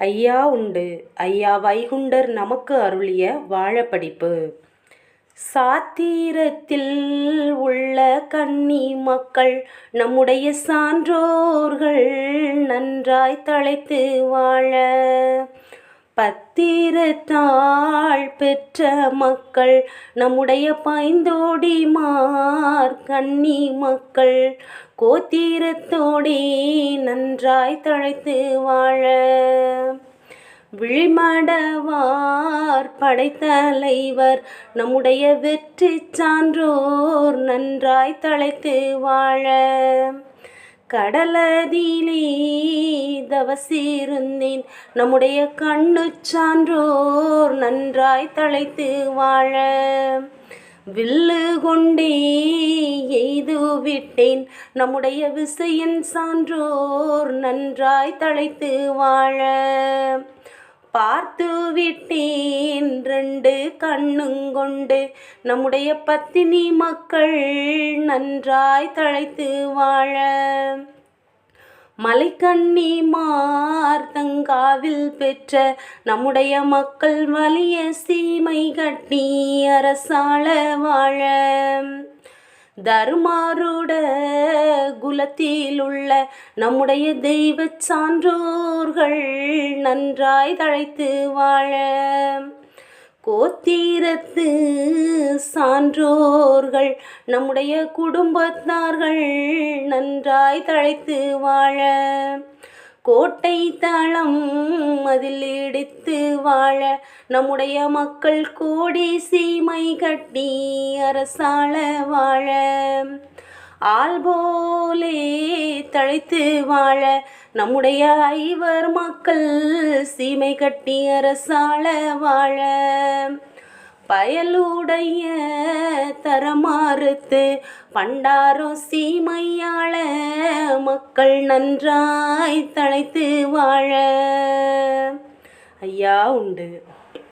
ஐயா உண்டு. ஐயா வைகுண்டர் நமக்கு அருளிய வாழப்படிப்பு. சாத்திரத்தில் உள்ள கன்னி மக்கள் நம்முடைய சான்றோர்கள் நன்றாய் தழைத்து வாழ. பத்திரத்தாள் பெற்ற மக்கள் நம்முடைய பைந்தோடிமார் கன்னி மக்கள் கோத்திரத்தோடே நன்றாய் தழைத்து வாழ. விழிமடவார் படைத்தலைவர். நம்முடைய வெற்றி சான்றோர் நன்றாய் தழைத்து வாழ. கடலதிலே தவசிருந்தேன். நம்முடைய கண்ணு சான்றோர் நன்றாய் தழைத்து வாழ. வில்லு கொண்டே எய்து விட்டேன். நம்முடைய விசையின் சான்றோர் நன்றாய் தழைத்து வாழ. பார்த்து விட்டேன் ரெண்டு கண்ணுங்கொண்டு நம்முடைய பத்தினி மக்கள் நன்றாய் தழைத்து வாழ. மலைக்கண்ணி மார்த்தங்காவில் பெற்ற நம்முடைய மக்கள் வலிய சீமை கட்டி அரசாள வாழ. தருமாருட குலத்தில் உள்ள நம்முடைய தெய்வ சான்றோர்கள் நன்றாய் தழைத்து வாழ. கோத்தீரத்து சான்றோர்கள் நம்முடைய குடும்பத்தார்கள் நன்றாய் தழைத்து வாழ. கோட்டை தளம் அதில் எடுத்து வாழ நம்முடைய மக்கள் கோடி சீமை கட்டி அரசாள வாழ. ஆள் போலே தழைத்து வாழ நம்முடைய ஐவர் மக்கள் சீமை கட்டி அரசாள வாழ. பயலுடைய தரமாறுத்து பண்டாரோ சீமையாள மக்கள் நன்றாய் தழைத்து வாழ. ஐயா உண்டு.